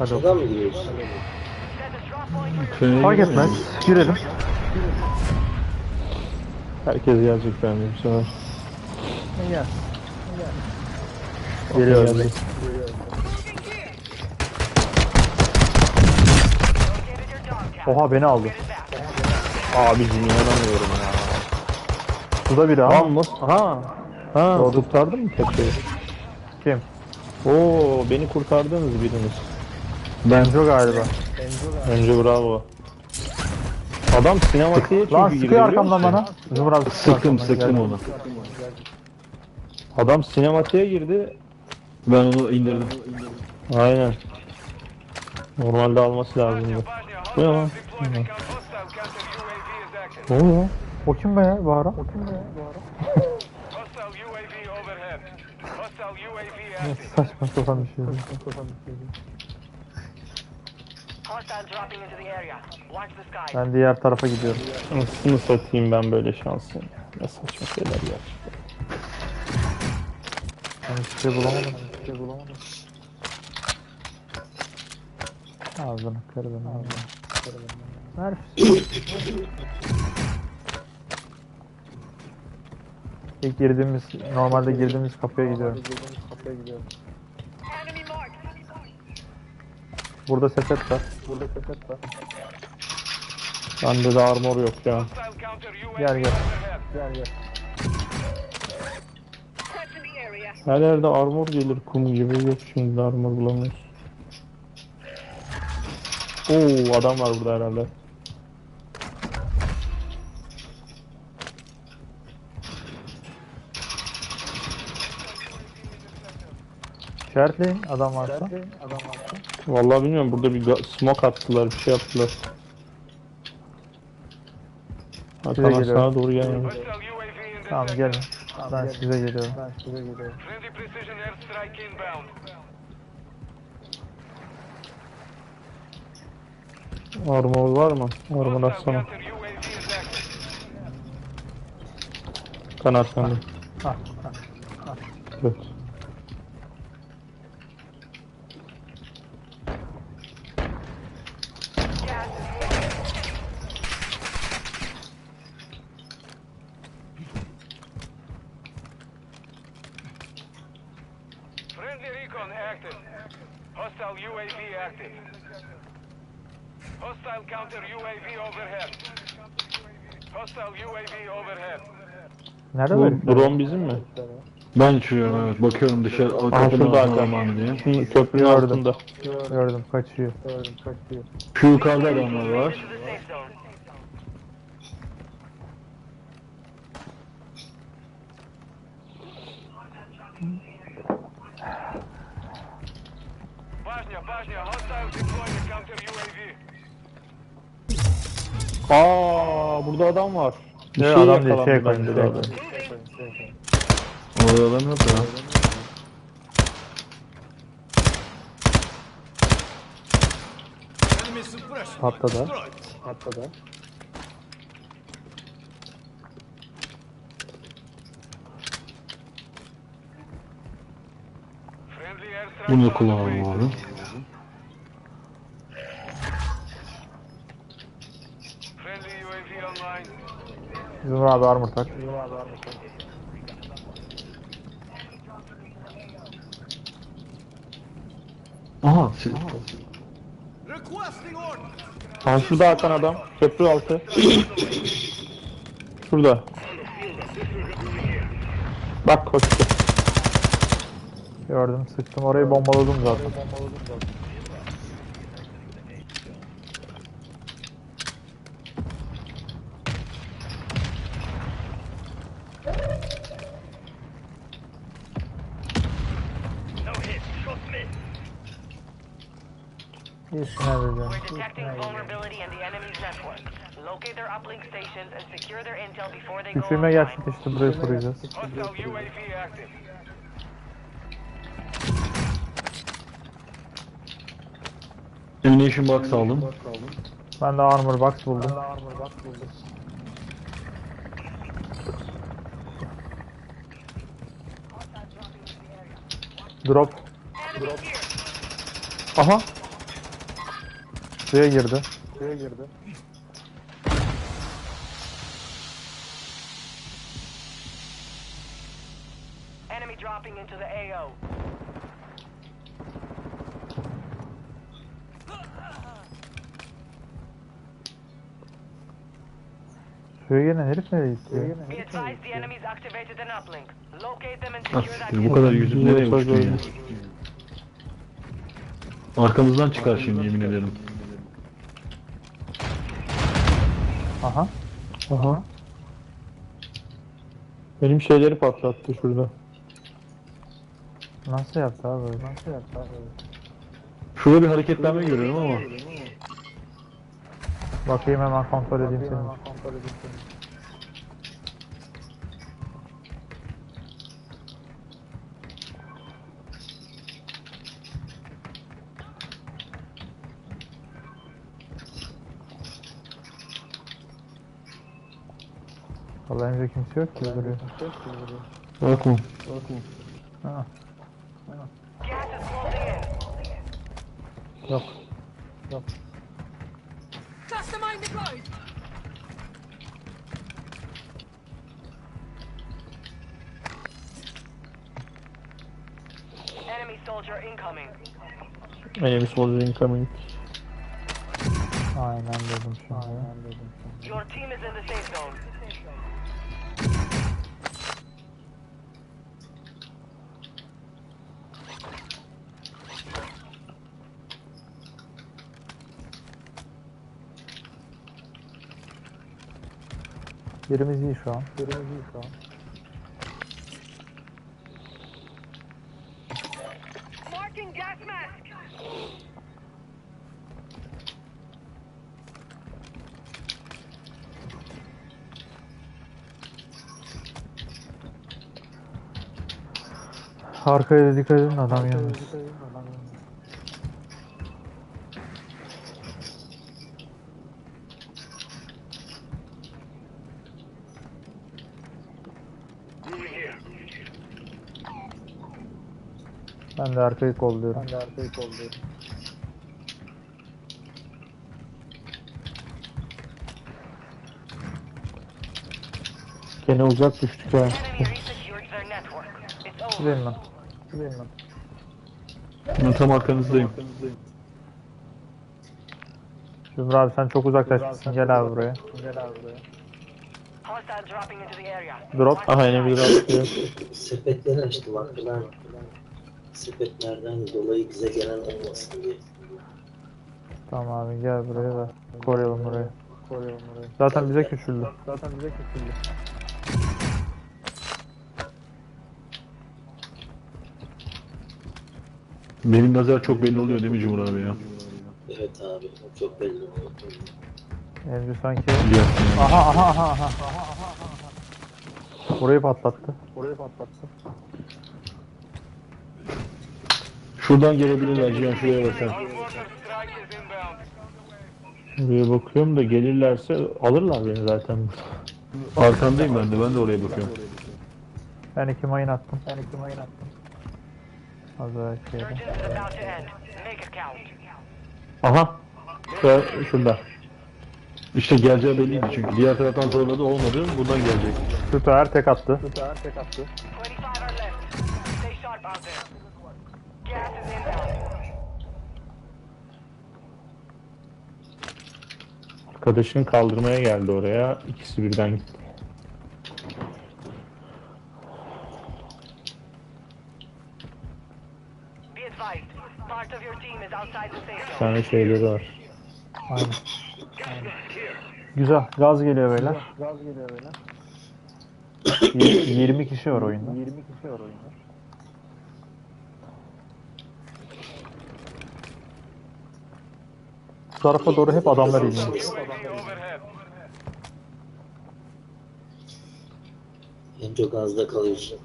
Hadi Buradan mı giriyoruz? Fark etmez. Girelim. Herkes gelecek bence bu sefer. Gel. Geliyor. Gelecek. Oha beni aldı. Abicim inanamıyorum ya. Suda biri ama. Lan nasıl? Ha. Ha Doğru. kurtardın mı tepeyi? Kim? Oo beni kurtardınız biriniz. Benzo galiba. Önce bravo. Adam sinematiğe çünkü Lan girdi, sıkıyor biliyor arkamdan musun? bana. Zumur abi sıkıyor Sıktım arkamdan. sıktım Gel. onu. Adam sinematiğe girdi. Ben onu indirdim. Aynen. Normalde alması lazımdı. Bu ne lan? Ne oluyor? O kim be ya Bahara? Saçma sapan bir şey. Ben diğer tarafa gidiyorum. Nasıl satayım ben böyle şansın? Ne saçma şeyler ya. Ben hiçbir şey bulamadım. Hiçbir şey bulamadım. Ağzını kırdım ağzını. Ver. İlk girdiğimiz, normalde girdiğimiz kapıya gidiyorum. Enemy Burada sepet var. Burada sepet var. Bende de armor yok ya. Gel gel. Gel gel. Her yerde armor gelir kum gibi. Yok şimdi armor bulamıyoruz. Oo adam var burada herhalde. İşaretleyin adam varsa. Vallahi bilmiyorum burada bir ga- smoke attılar bir şey yaptılar. Hakan geliyorum. sana doğru gelmiyor. Tamam gelin. Ben size geliyorum. Ben size geliyorum. Friendly precision airstrike inbound. Armor var mı? Armor Hostile atsana. counter UAV is active. Ah, Evet. Friendly recon active. Hostile UAV active. Hostile counter UAV overhead. Hostile UAV overhead. Nerede Bu böyle? drone bizim mi? Ben uçuyorum evet. Bakıyorum dışarı. Kapının şurada mı diye. Şunun köprünün Gördüm. altında. Gördüm kaçıyor. Gördüm kaçıyor. Şu yukarıda adamlar var. Aa burada adam var. Bir Evet, şey adam değil, şey yakalandı bende de koymuş, adam. Orada yok ya. Patladı. Patladı. Bunu da kullanalım abi. Friendly UAV online. Zumur abi armor tak. Aha. siz- Ha şurada Hakan adam. Köprü altı. Şurada. Bak koştu. Gördüm sıktım orayı bombaladım zaten. İyisin abi canım. We're detecting vulnerability in the enemy's network. Locate their uplink stations and secure their intel before they go Üfleme online. gerçekleşti burayı koruyacağız. Hostile UAV active. Ammunition box aldım. Ben de armor box buldum. Drop. Aha. Suya girdi. Suya girdi. Enemy dropping into the AO. Suya giren herif nereye gitti? Be advised the enemy's activated an uplink. Locate them and Ah, secure that siktir, bu kadar yüzüp nereye uçtun ya? Arkamızdan çıkar şimdi yemin ederim. Aha. Benim şeyleri patlattı şurada. Nasıl yaptı abi? Nasıl yaptı abi? Şurada bir hareketlenme görüyorum ama. Bakayım hemen kontrol edeyim seni. Vallahi önce kimse yok ki duruyor. Bakma. Ha, gas is closing in. yok. Yok. Enemy soldier incoming. Enemy soldier incoming. Aynen dedim şu an. Aynen dedim. Your team is in the safe zone. Yerimiz iyi şu an. Yerimiz iyi şu an. Marking gas mask. Arkaya da dikkat edin adam yalnız. Ben de arkayı kolluyorum. Ben de arkayı kolluyorum. Gene uzak düştük ha. Gideyim ben. Gideyim ben. Ben tam arkanızdayım. Cumhur abi sen çok uzaklaşmışsın. Gel abi buraya. İnto the area. Drop. Aha enemy drop diyor. Sepetleri açtım arkadan. Sepetlerden dolayı bize gelen olmasın diye. Tamam abi gel buraya da koruyalım burayı. Koruyalım burayı. Zaten bize küçüldü. Zaten bize küçüldü. Benim nazar çok belli oluyor değil mi Cumhur abi ya? Evet abi çok belli oluyor. Evci sanki... Biliyorsun yani. Aha aha aha aha. Burayı patlattı. Burayı patlattı. Şuradan gelebilirler Cihan şuraya bak sen. Unwanted strike is inbound. Buraya bakıyorum da gelirlerse alırlar beni zaten. Arkandayım ben de ben de oraya bakıyorum. Ben iki mayın attım. Ben iki mayın attım. Az daha şeyde. Count. Aha. Şurada. şurada. İşte geleceği belliydi çünkü. Diğer taraftan zorladı olmadı. Buradan gelecek. Süper tek attı. 25 are left. Gas is inbound. Arkadaşın kaldırmaya geldi oraya. İkisi birden gitti. Be advised. Part of your team is outside the safe Bir zone. tane şeyleri var. Aynen. Güzel. Gaz geliyor beyler. Gaz geliyor beyler. 20 kişi var oyunda. 20 kişi var oyunda. Bu tarafa doğru hep adamlar iniyor. En çok azda kalıyorsun.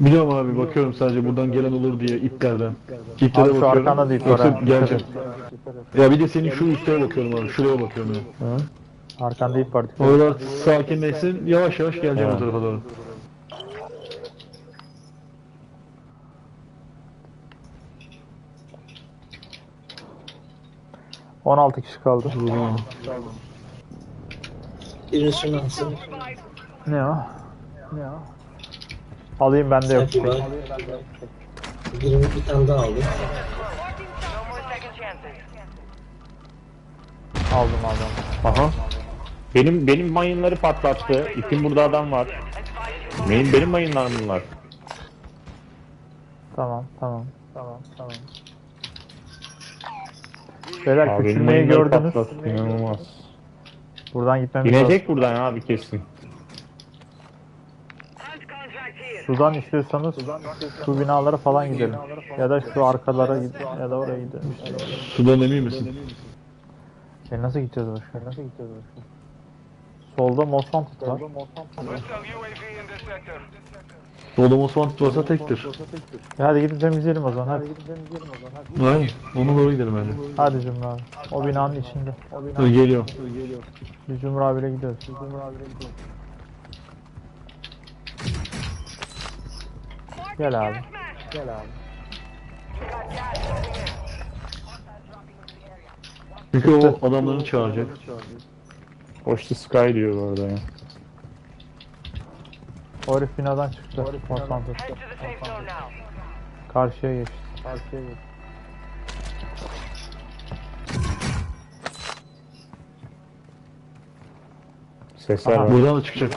Biliyorum abi bakıyorum sadece buradan gelen olur diye iplerden. İplere Abi şu bakıyorum. arkanda da ip var Yoksa ha. gelecek. Ya bir de senin şu üstlere bakıyorum abi. Şuraya bakıyorum ya. Ha? Arkanda ip var. Oralar sakinleşsin. Yavaş yavaş geleceğim o tarafa doğru. 16 kişi kaldı. Birini şunu alsın. Ne o? Ne o? Alayım bende yok. Sanki var. Birini bir tane daha aldım. Aldım aldım. Aha. Benim benim mayınları patlattı. İpin burada adam var. Benim benim mayınlar bunlar. Tamam tamam. Tamam tamam. Beyler Abi küçülmeyi mayınları gördünüz. patlattı. İnanılmaz. Buradan gitmemiz lazım. İnecek buradan abi kesin. Sudan istiyorsanız şu binalara falan gidelim. Ya da şu arkalara gid ya da oraya gidelim. işte. Sudan emin misin? E nasıl gideceğiz başka? Nasıl gideceğiz başka? Solda Mosfant var. Hostile UAV in sector. Solda Osman varsa tektir. E hadi gidip temizleyelim o zaman. Hadi. Aynen. Ona doğru gidelim hadi. Hadi Cumhur abi. O binanın içinde. O Dur binanın geliyor. Biz Cumhur abiyle gidiyoruz. Biz Cumhur abiyle gidiyoruz. Gel abi. Gel abi. Çünkü o adamlarını çağıracak. Hoştu Sky diyor bu arada ya. O herif binadan çıktı. Now. Karşıya geçti. Karşıya geçti. Sesler var. Buradan da çıkacak.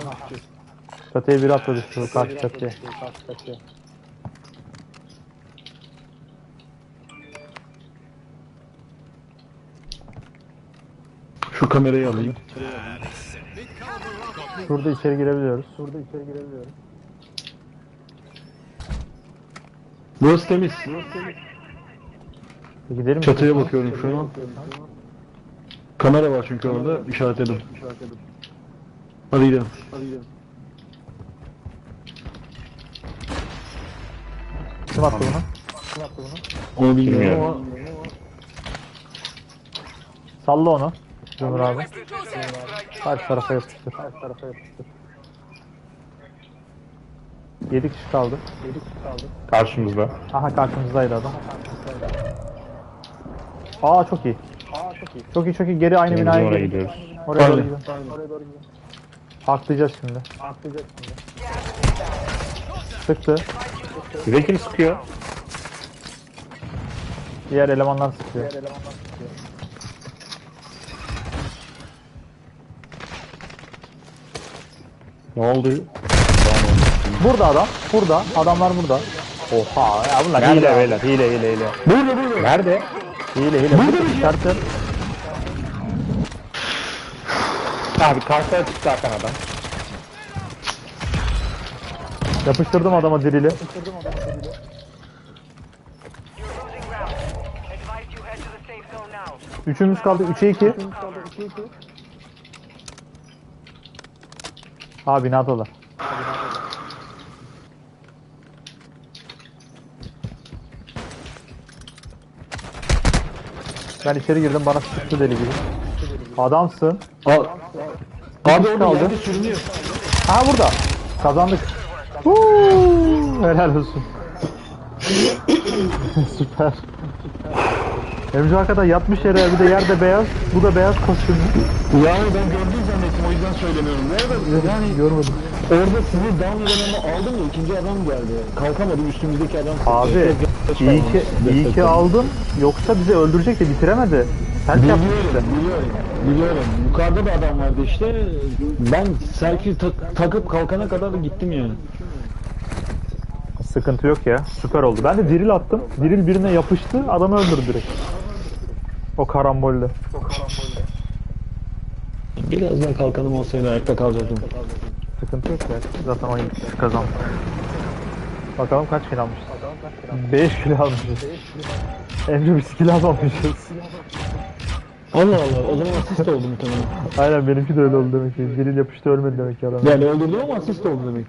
Çatıya bir atladı şu karşı çatıya. Şu kamerayı alayım. Şurada içeri girebiliyoruz. Şurada içeri girebiliyoruz. Burası temiz. E Gidelim mi? Çatıya bakıyorum şu an. Kamera var çünkü orada. işaretledim. Hadi gidelim. Kim attı bunu? Onu bilmiyorum Bilmiyorum. ama Salla onu. Cumhur abi. Karşı tarafa yapıştır. Karşı tarafa yapıştır. 7 kişi kaldı. 7 kişi kaldı. Karşımızda. Aha karşımızdaydı adam. Aa çok iyi. Çok iyi çok iyi. Geri aynı binaya oraya gidiyoruz. Oraya doğru gidelim. Oraya doğru gidelim. Haklayacağız şimdi. Haklayacağız şimdi. Sıktı. Bize kim sıkıyor? Diğer elemanlar sıkıyor. Ne oldu? Burada adam. Burada. Adamlar burada. Oha ya bunlar Nerede hile beyler? Hile hile hile. Burada burada. Nerede? Hile hile. Burada çıkartın. Abi karşıya çıktı Hakan adam. Yapıştırdım adama dirili. Üçümüz kaldı. 3'e 2. Aa binadalar. Ben içeri girdim bana sıktı deli gibi. Adamsın. Aa, Abi orada kaldı. sürünüyor. Ha burada. Kazandık. Huu, helal olsun. Süper. Emre hakikaten yatmış yere bir de yerde beyaz. Bu da beyaz kostümlü. Yani ben gördüm zannettim o yüzden söylemiyorum. Arada yani Görmedim. orada sizi down ama aldım da ikinci adam geldi. Kalkamadım üstümüzdeki adam. Abi iyi ki, iyi ki aldım. Yoksa bizi öldürecekti bitiremedi. Ters yapmış işte. Biliyorum, biliyorum, biliyorum. Yukarıda da adam vardı işte. Ben selfie tak- takıp kalkana kadar da gittim yani. Sıkıntı yok ya. Süper oldu. Ben de diril attım. Diril birine yapıştı. Adamı öldürdü direkt. O karambolle. Birazdan kalkanım olsaydı ayakta kalacaktım. Sıkıntı yok ya. Zaten oyun kazandık. Bakalım kaç kill almışız. 5 kill almışız. Emre biz kill almamışız. Allah Allah o zaman asist oldu muhtemelen. Aynen benimki de öyle oldu demek ki. Diril yapıştı ölmedi demek ki adam. Yani öldürdüm ama asist oldu demek.